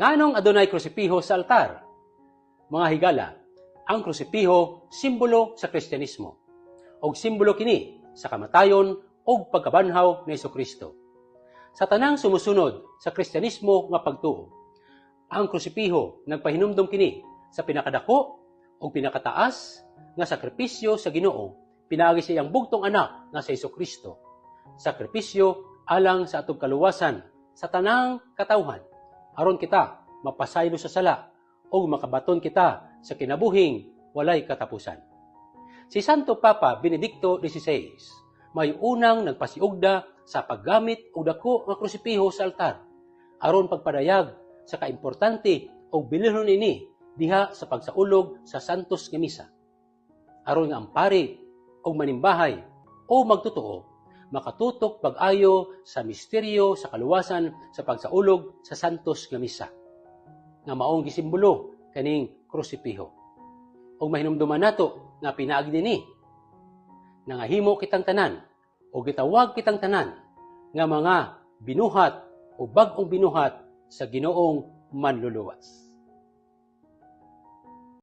Nganong adunay krusipiho sa altar? Mga higala, ang krusipiho simbolo sa Kristyanismo og simbolo kini sa kamatayon og pagkabanhaw ni Kristo. Sa tanang sumusunod sa Kristyanismo nga pagtuo, ang krusipiho nagpahinumdom kini sa pinakadako o pinakataas nga sakripisyo sa Ginoo pinaagi sa iyang bugtong anak nga sa Kristo. Sakripisyo alang sa atong kaluwasan sa tanang katawhan aron kita mapasaylo sa sala o makabaton kita sa kinabuhing walay katapusan. Si Santo Papa Benedicto XVI may unang nagpasiugda sa paggamit og dako nga krusipiho sa altar aron pagpadayag sa kaimportante og bilihon ini diha sa pagsaulog sa santos nga misa. Aron nga ampari og manimbahay o magtotoo makatutok pag-ayo sa misteryo sa kaluwasan sa pagsaulog sa santos nga misa nga maong gisimbolo kaning krusipiho. Og mahinumduman nato nga pinaagi dinhi nangahimo kitang tanan o gitawag kitang tanan nga mga binuhat o bag-ong binuhat sa Ginoong manluluwas.